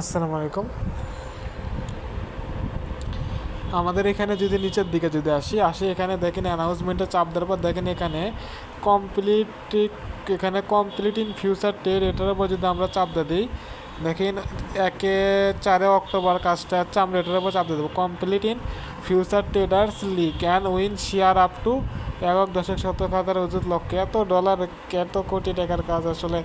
আসসালামু আলাইকুম। আমাদের এখানে যদি নিচের দিকে যদি আসি আসি এখানে দেখেন অ্যানাউন্সমেন্টে চাপ দেওয়ার পর দেখেন এখানে কমপ্লিট এখানে কমপ্লিট ইন ফিউচার টের এটার উপর যদি আমরা চাপ দিয়ে দিই, দেখেন একে চারে অক্টোবর কাজটা হচ্ছে, আমরা এটার উপর চাপ দিয়ে দেবো। Complete in future traders league and win share up to একক দশক শতক হাজার উচিত লক্ষ্য। এত ডলার এত কোটি টাকার কাজ আসলে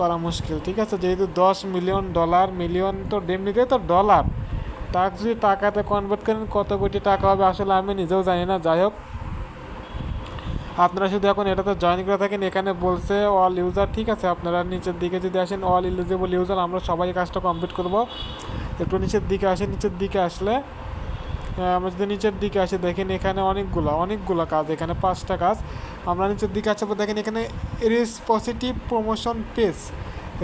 করা মুশকিল, ঠিক আছে? যেহেতু দশ মিলিয়ন ডলার, মিলিয়ন তো এমনিতে তো ডলার। তাকে যদি টাকাতে কনভার্ট করেন, কত কোটি টাকা হবে আসলে আমি নিজেও জানি না। যাই হোক, আপনারা শুধু এখন এটাতে জয়েন করে থাকেন। এখানে বলছে অল ইউজার ঠিক আছে? আপনারা নিচের দিকে যদি আসেন অল ইলিজিবল ইউজার আমরা সবাই কাজটা কমপ্লিট করব। একটু নিচের দিকে আসেন, নিচের দিকে আসলে আমরা যদি নিচের দিকে আসি, দেখেন এখানে অনেকগুলো অনেকগুলো কাজ, এখানে পাঁচটা কাজ। আমরা নিচের দিকে পর দেখেন এখানে race positive promotion page.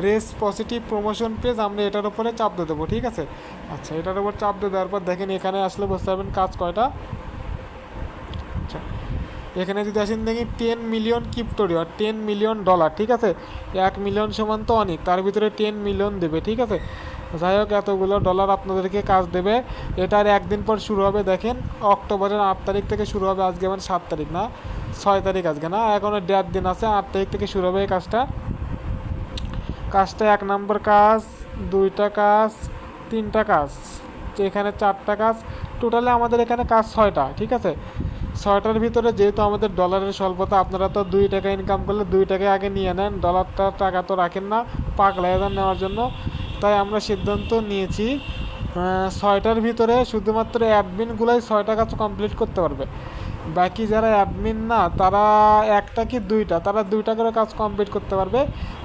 Race positive promotion page, আমরা এটার উপরে চাপ দিয়ে দেবো, ঠিক আছে? আচ্ছা এটার উপর চাপ দিয়ে দেওয়ার পর দেখেন এখানে আসলে বুঝতে পারবেন কাজ কয়টা। আচ্ছা এখানে যদি আসেন দেখি টেন মিলিয়ন কিপ্টোরিয়া টেন মিলিয়ন ডলার ঠিক আছে? এক মিলিয়ন সমান তো অনেক, তার ভিতরে টেন মিলিয়ন দেবে, ঠিক আছে? যাই হোক, এতগুলো ডলার আপনাদেরকে কাজ দেবে। এটার একদিন পর শুরু হবে, দেখেন, অক্টোবরের আট তারিখ থেকে শুরু হবে, আজকে মানে সাত তারিখ না? ছয় তারিখ আজকে না? এখনও দেড় দিন আছে, আট তারিখ থেকে শুরু হবে এই কাজটা। কাজটা এক নম্বর কাজ, দুইটা কাজ, তিনটা কাজ। এখানে চারটা কাজ। টোটালে আমাদের এখানে কাজ ছয়টা, ঠিক আছে? ছয়টার ভিতরে যেহেতু আমাদের ডলারের স্বল্পতা, আপনারা তো দুই টাকা ইনকাম করলে দুই টাকা আগে নিয়ে নেন। ডলারটা টাকা তো রাখেন না পাগলা হাজার নেওয়ার জন্য। তাই আমরা সিদ্ধান্ত নিয়েছি ছয়টার ভিতরে শুধুমাত্র অ্যাডমিনগুলোই ছয়টা কাজ কমপ্লিট করতে পারবে। বাকি যারা অ্যাডমিন না, তারা একটা কি দুইটা, তারা দুইটা করে কাজ কমপ্লিট করতে পারবে।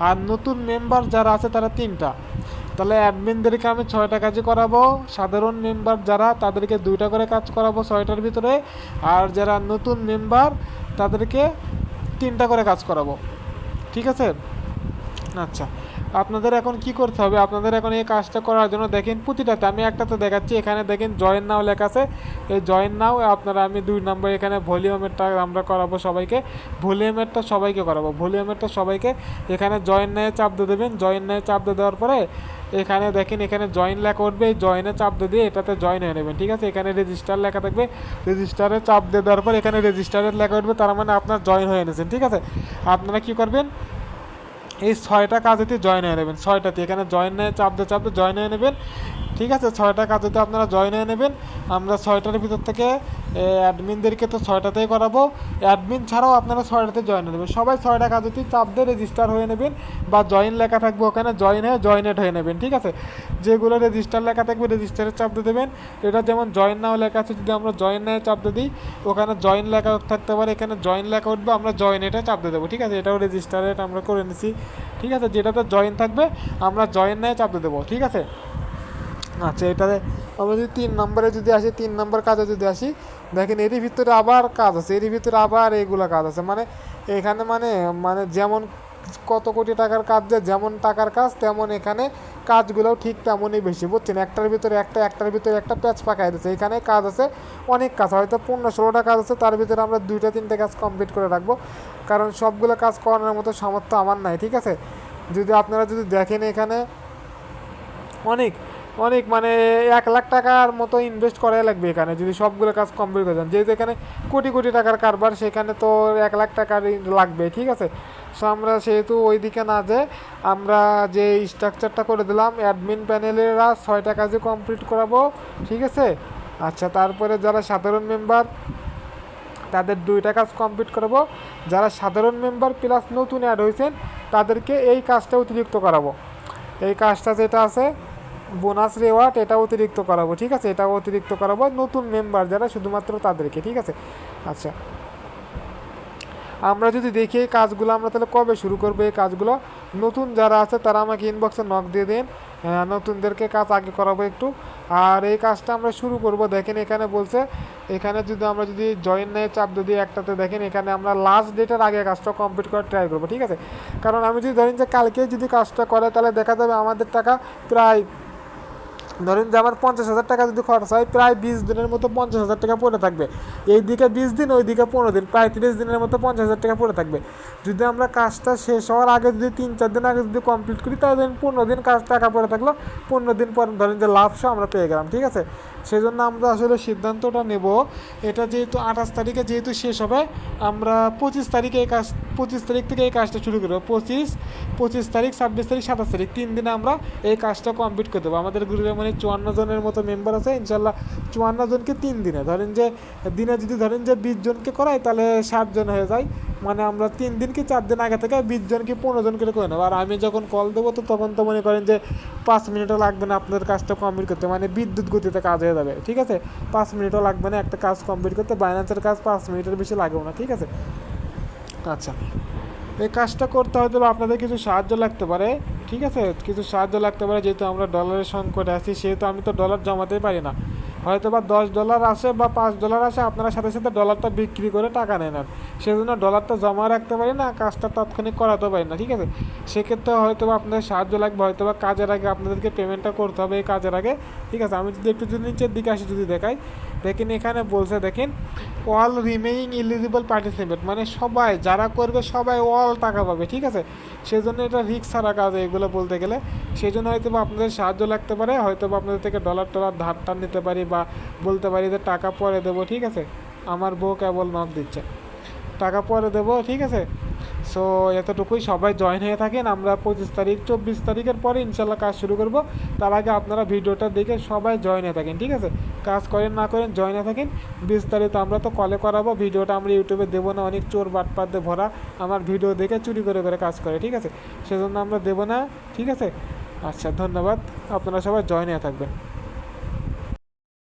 আর নতুন মেম্বার যারা আছে, তারা তিনটা। তাহলে অ্যাডমিনদেরকে আমি ছয়টা কাজই করাবো। সাধারণ মেম্বার যারা, তাদেরকে দুইটা করে কাজ করাবো ছয়টার ভিতরে। আর যারা নতুন মেম্বার তাদেরকে তিনটা করে কাজ করাবো। ঠিক আছে? আচ্ছা। আপনাদের এখন কি করতে হবে? আপনাদের এখন এই কাজটা করার জন্য দেখেন প্রতিটাতে আমি একটাতে দেখাচ্ছি। এখানে দেখেন জয়েন নাও লেখা আছে। এই জয়েন নাও আপনারা আমি দুই নম্বর এখানে ভলিউমেরটা আমরা করাবো সবাইকে। ভলিউমেরটা সবাইকে করাবো। ভলিউমেরটা সবাইকে এখানে জয়েন নিয়ে চাপ দিয়ে দেবেন। জয়েন নিয়ে চাপ দিয়ে দেওয়ার পরে এখানে দেখেন এখানে জয়েন লেখা উঠবে। এই জয়েনে চাপ দিয়ে দিয়ে এটাতে জয়েন হয়ে নেবেন। ঠিক আছে? এখানে রেজিস্টার লেখা থাকবে। রেজিস্টারে চাপ দিয়ে দেওয়ার পর এখানে রেজিস্টারের লেখা উঠবে। তার মানে আপনার জয়েন হয়ে এনেছেন ঠিক আছে? আপনারা কি করবেন? এই ছয়টা কাজেতে জয়েন হয়ে নেবেন। ছয়টাতে। এখানে জয়েন নিয়ে, চাপতে চাপতে চাপ জয়েন হয়ে নেবেন। ঠিক আছে, ছয়টা কাজেতে আপনারা জয়েন হয়ে নেবেন, আমরা ছয়টার ভিতর থেকে অ্যাডমিনদেরকে তো ছয়টাতেই করাবো। অ্যাডমিন ছাড়াও আপনারা ছয়টাতে জয়েন হয়ে নেবেন। সবাই ছয়টা কাজেতেই চাপ দিয়ে রেজিস্টার হয়ে নেবেন বা জয়েন লেখা থাকবে ওখানে জয়েন হয়ে জয়েনেট হয়ে নেবেন, ঠিক আছে? যেগুলো রেজিস্টার লেখা থাকবে রেজিস্টারের চাপ দিয়ে দেবেন। এটা যেমন জয়েন নাও লেখা আছে, যদি আমরা জয়েন নাও চাপ দিয়ে দিই, ওখানে জয়েন লেখা থাকতে পারে, এখানে জয়েন লেখা উঠবে, আমরা জয়েন এটা চাপ দিয়ে দেবো, ঠিক আছে? এটাও রেজিস্টারেট আমরা করে নিছি, ঠিক আছে? যেটাতে জয়েন থাকবে, আমরা জয়েন নিয়ে চাপ দিয়ে দেবো, ঠিক আছে? আচ্ছা এটাতে আমরা যদি তিন নম্বরে যদি আসি, তিন নম্বর কাজে যদি আসি, দেখেন এরই ভিতরে আবার কাজ আছে, এরই ভিতরে আবার এইগুলো কাজ আছে। মানে এখানে মানে মানে যেমন কত কোটি টাকার কাজ যে যেমন টাকার কাজ, তেমন এখানে কাজগুলোও ঠিক তেমনই বেশি, বুঝছেন? একটার ভিতরে একটা, একটার ভিতরে একটা প্যাচ পাকাই দিচ্ছে। এখানে কাজ আছে, অনেক কাজ। হয়তো পনেরো ষোলোটা কাজ আছে, তার ভিতরে আমরা দুইটা, তিনটে কাজ কমপ্লিট করে রাখব। কারণ সবগুলো কাজ করানোর মতো সামর্থ্য আমার নাই, ঠিক আছে? যদি আপনারা যদি দেখেন এখানে অনেক অনেক মানে এক লাখ টাকার মতো ইনভেস্ট করাই লাগবে এখানে, যদি সবগুলো কাজ কমপ্লিট করে যান যেহেতু এখানে কোটি কোটি টাকার কারবার, সেখানে তো এক লাখ টাকার লাগবে, ঠিক আছে? সো আমরা সেহেতু ওই দিকে না যে আমরা যে স্ট্রাকচারটা করে দিলাম অ্যাডমিন প্যানেলেরা ছয়টা কাজে কমপ্লিট করাবো, ঠিক আছে? আচ্ছা তারপরে যারা সাধারণ মেম্বার তাদের দুইটা কাজ কমপ্লিট করাবো। যারা সাধারণ মেম্বার প্লাস নতুন অ্যাড হয়েছেন, তাদেরকে এই কাজটা অতিরিক্ত করাবো। এই কাজটা যেটা আছে বোনাস রেওয়ার্ড এটা অতিরিক্ত করাবো, ঠিক আছে? এটা অতিরিক্ত করাবো নতুন মেম্বার যারা শুধুমাত্র তাদেরকে, ঠিক আছে? আচ্ছা। আমরা যদি দেখি এই কাজগুলো, আমরা তাহলে কবে শুরু করব এই কাজগুলো? নতুন যারা আছে তারা আমাকে ইনবক্সে নক দিয়ে দিন। নতুনদেরকে কাজ আগে করাবো একটু। আর এই কাজটা আমরা শুরু করব, দেখেন এখানে বলছে, এখানে যদি আমরা যদি জয়েন নিয়ে চাপ যদি একটাতে, দেখেন এখানে আমরা লাস্ট ডেটের আগে কাজটা কমপ্লিট করার ট্রাই করব, ঠিক আছে? কারণ আমি যদি ধরেন যে কালকেই যদি কাজটা করে, তাহলে দেখা যাবে আমাদের টাকা প্রায় ধরেন যে আমার পঞ্চাশ হাজার টাকা যদি খরচ হয়, প্রায় বিশ দিনের মতো পঞ্চাশ হাজার টাকা পড়ে থাকবে। এই দিকে বিশ দিন ওই দিকে পনেরো দিন, প্রায় তিরিশ দিনের মতো পঞ্চাশ হাজার টাকা পড়ে থাকবে। যদি আমরা কাজটা শেষ হওয়ার আগে যদি তিন চার দিন আগে যদি কমপ্লিট করি, তাহলে পনেরো দিন কাজ টাকা পড়ে থাকল, পনেরো দিন পর ধরেন যে লাভসহ আমরা পেয়ে গেলাম, ঠিক আছে? সেই জন্য আমরা আসলে সিদ্ধান্তটা নেব, এটা যেহেতু আঠাশ তারিখে যেহেতু শেষ হবে, আমরা পঁচিশ তারিখে এই কাজ পঁচিশ তারিখ থেকে এই কাজটা শুরু করব। পঁচিশ পঁচিশ তারিখ, ছাব্বিশ তারিখ, সাতাশ তারিখ, তিন দিনে আমরা এই কাজটা কমপ্লিট করে দেবো। আমাদের গ্রুপে মানে চুয়ান্ন জনের মতো মেম্বার আছে ইনশাল্লাহ চুয়ান্ন জনকে তিন দিনে। ধরেন যে দিনে যদি ধরেন যে বিশ জনকে করাই তাহলে ষাট জন হয়ে যায়। মানে আমরা তিন দিন কি চার দিন আগে থেকে বিশ জনকে পনেরো জন করে নেব। আর আমি যখন কল দেবো, তো তখন তো মনে করেন যে পাঁচ মিনিটও লাগবে না আপনাদের কাজটা কমপ্লিট করতে। মানে বিদ্যুৎ গতিতে কাজ হয়ে যাবে, ঠিক আছে? পাঁচ মিনিটও লাগবে না একটা কাজ কমপ্লিট করতে। বাইন্যান্সের কাজ পাঁচ মিনিটের বেশি লাগবে না, ঠিক আছে? আচ্ছা। এই কাজটা করতে হয়তো আপনাদের কিছু সাহায্য লাগতে পারে, ঠিক আছে? কিছু সাহায্য লাগতে পারে, যেহেতু আমরা ডলারের সংকট আছি, সেহেতু আমি তো ডলার জমাতেই পারি না। হয়তো বা দশ ডলার আসে বা পাঁচ ডলার আসে আপনারা সাথে সাথে ডলারটা বিক্রি করে টাকা নেন আর। সেজন্য ডলারটা জমা রাখতে পারি না, কাজটা তাৎক্ষণিক করাতে পারি না, ঠিক আছে? সেক্ষেত্রে হয়তো বা আপনাদের সাহায্য লাগবে হয়তো বা কাজের আগে আপনাদেরকে পেমেন্টটা করতে হবে এই কাজের আগে, ঠিক আছে? আমি যদি একটু যদি নিচের দিকে আসি, যদি দেখাই, দেখেন এখানে বলছে, দেখেন অল রিমেইনিং ইলিজিবল পার্টিসিপেট মানে সবাই, যারা করবে সবাই অল টাকা পাবে, ঠিক আছে? সেজন্য এটা রিক্স ছাড়া কাজ, এগুলো বলতে গেলে। সেই জন্য হয়তো বা আপনাদের সাহায্য লাগতে পারে হয়তো বা আপনাদের থেকে ডলার টলার ধার টার নিতে পারি বা বলতে পারি যে টাকা পরে দেবো, ঠিক আছে? আমার বউ কেবল নক দিচ্ছে। টাকা পরে দেবো, ঠিক আছে? সো এতটুকুই সবাই জয়েন হয়ে থাকেন। আমরা পঁচিশ তারিখ, চব্বিশ তারিখের পরে ইনশাল্লাহ কাজ শুরু করব। তার আগে আপনারা ভিডিওটা দেখে সবাই জয়েন হয়ে থাকেন, ঠিক আছে? কাজ করেন, না করেন জয়েন হয়ে থাকেন। বিশ বিস্তারিত আমরা তো কলে করাবো, ভিডিওটা আমরা ইউটিউবে দেবো না, অনেক চোর বাটপাত ভরা। আমার ভিডিও দেখে চুরি করে করে কাজ করে, ঠিক আছে? সেজন্য আমরা দেবো না, ঠিক আছে? আচ্ছা ধন্যবাদ। আপনারা সবাই জয়েন হয়ে থাকবেন।